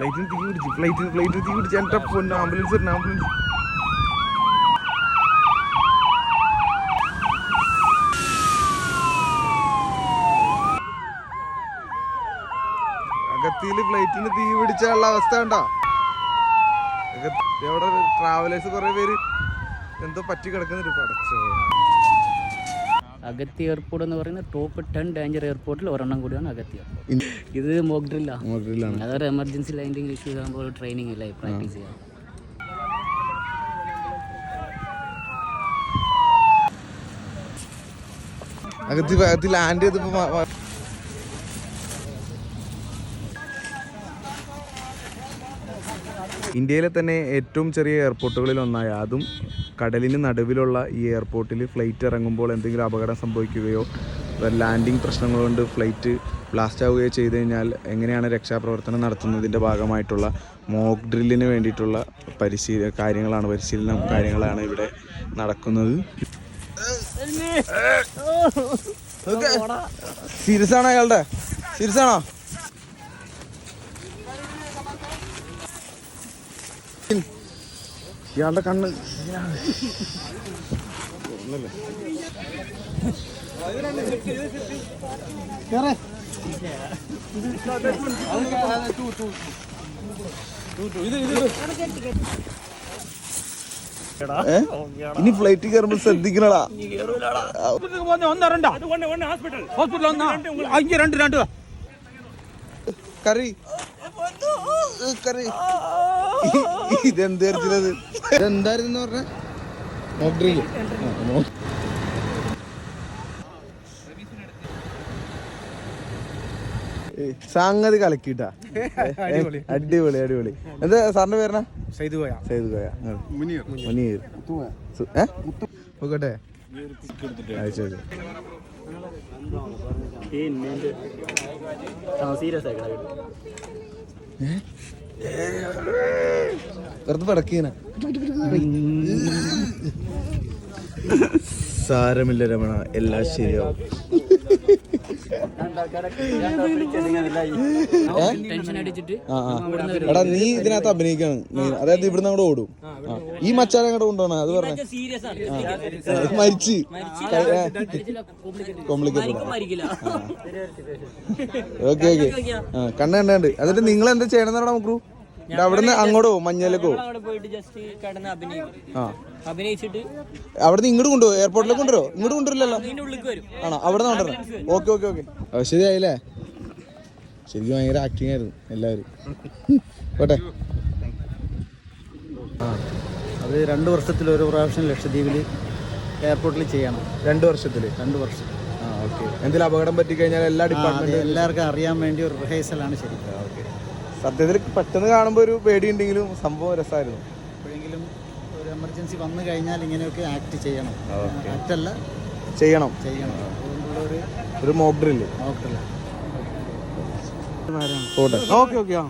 ഫ്ലൈറ്റിന് തീ പിടിച്ചു ഫ്ലൈറ്റിന് ഫ്ലൈറ്റിന് തീ പിടിച്ച്. എന്റെ പൊന്നു ആംബുലൻസ് വരണം ആംബുലൻസ് അകത്തിയിൽ ഫ്ലൈറ്റിന് തീ പിടിച്ചുള്ള അവസ്ഥ ഉണ്ടോ എവിടെ ട്രാവലേഴ്സ് കുറേ പേര് എന്തോ പറ്റി കിടക്കുന്നുണ്ട് പടച്ചോ അഗത്തി എയർപോർട്ട് എന്ന് പറയുന്നത് ടോപ്പ് ടെൻ ഡേഞ്ചർ എയർപോർട്ടിൽ ഒരെണ്ണം കൂടിയാണ് അഗത്തി എയർപോർട്ട് ഇത് മോക്ക് ഡ്രില്ല മോഡലിലാണ് അതൊരു എമർജൻസി ലാൻഡിങ് ഇഷ്യൂസ് ആകുമ്പോൾ ട്രെയിനിങ് ഇല്ല പ്രാക്ടീസ് ചെയ്യാം അകത്തി അകത്തി ലാൻഡ് ചെയ്തപ്പോ ഇന്ത്യയിലെ തന്നെ ഏറ്റവും ചെറിയ എയർപോർട്ടുകളിൽ ഒന്നായ അതും കടലിന് നടുവിലുള്ള ഈ എയർപോർട്ടിൽ ഫ്ലൈറ്റ് ഇറങ്ങുമ്പോൾ എന്തെങ്കിലും അപകടം സംഭവിക്കുകയോ ലാൻഡിംഗ് പ്രശ്നങ്ങൾ കൊണ്ട് ഫ്ലൈറ്റ് ബ്ലാസ്റ്റ് ആവുകയോ ചെയ്തു കഴിഞ്ഞാൽ എങ്ങനെയാണ് രക്ഷാപ്രവർത്തനം നടത്തുന്നതിന്റെ ഭാഗമായിട്ടുള്ള മോക്ക് ഡ്രില്ലിന് വേണ്ടിയിട്ടുള്ള പരിശീല കാര്യങ്ങളാണ് പരിശീലനം കാര്യങ്ങളാണ് ഇവിടെ നടക്കുന്നത് സീരിയസ് ആണോ അയാളുടെ സീരിയസ് ആണോ ഇയാളുടെ കണ്ണ്? ഇനി ഫ്ലൈറ്റ് കയറുമ്പോ ശ്രദ്ധിക്കണടാ. കറി. കറി. ഇതെന്ത് കറിച്ചത് ഇതെന്തായിരുന്നു പറഞ്ഞ? മോക്ഡ്രിൽ സംഗതി കലക്കിട്ടാ അടിപൊളി. അടിപൊളി എന്താ സാറിന്റെ പേരണ സൈദ് കോയ സൈദ് കോയ മുനീർ. നോക്കട്ടെ അയച്ചു സീരിയസ് ആയി വെറുതെ പടക്കീന. സാരമില്ല രമണ എല്ലാം ശരിയാവും ടെൻഷൻ അടിച്ചിട്ട് ആ ആ എടാ നീ ഇതിനകത്ത് അഭിനയിക്കാണ്. അതായത് ഇവിടുന്ന് അങ്ങോട്ട് ഓടും. ഈ മച്ചാനെ അങ്ങോട്ട് കൊണ്ടുപോണ അത് പറഞ്ഞ. മരിച്ച്. Complicated okay okay. ആ കണ്ണ് കണ്ടുണ്ട് എന്നിട്ട് നിങ്ങൾ എന്താ ചെയ്യണമെന്നാണ് നമുക്ക് അവിടുന്ന് അങ്ങോട്ട് പോകും മഞ്ഞയിലേക്ക് പോകും അവിടെ പോയിട്ട് ജസ്റ്റ് കിടന്ന് അഭിനയിക്കും. ആ. അഭിനയിച്ചിട്ട് അവിടുന്ന് ഇങ്ങോട്ട് കൊണ്ടുപോകും എയർപോർട്ടിലേക്ക് കൊണ്ടുവരോ ഇങ്ങോട്ട് കൊണ്ടുവരില്ലല്ലോ? ആണോ? അവിടെ നിന്ന് കൊണ്ടുവരണം. Okay okay okay. ശരിയായില്ലേ? ശരിക്കും ഭയങ്കര ആക്ടിങ് ആയിരുന്നു എല്ലാവരും. പോട്ടെ. അത് രണ്ട് വർഷത്തിൽ ഒരു പ്രാവശ്യം ലക്ഷദ്വീപിൽ എയർപോർട്ടിൽ ചെയ്യണം. രണ്ട് വർഷത്തിൽ രണ്ട് വർഷം. ആ ഓക്കെ. എന്തെങ്കിലും അപകടം പറ്റി കഴിഞ്ഞാൽ എല്ലാ ഡിപ്പാർട്ട്മെന്റ് ഡിപ്പാർട്ട്മെന്റും എല്ലാവർക്കും അറിയാൻ വേണ്ടി ഒരു റിഹേഴ്സലാണ് ശരിക്കും. ഓക്കെ. സത്യത്തിൽ പെട്ടെന്ന് കാണുമ്പോൾ ഒരു പേടിയുണ്ടെങ്കിലും സംഭവം രസമായിരുന്നു. എപ്പോഴെങ്കിലും ഒരു എമർജൻസി വന്നു കഴിഞ്ഞാൽ ഇങ്ങനെയൊക്കെ ആക്ട് ചെയ്യണം. ആക്ട് അല്ല ചെയ്യണം. ചെയ്യണം. ഒരു ഒരു മോക്ക് ഡ്രില്ല് നോക്കില്ല പോട്ടെ. ഓക്കെ ഓക്കെ ആ.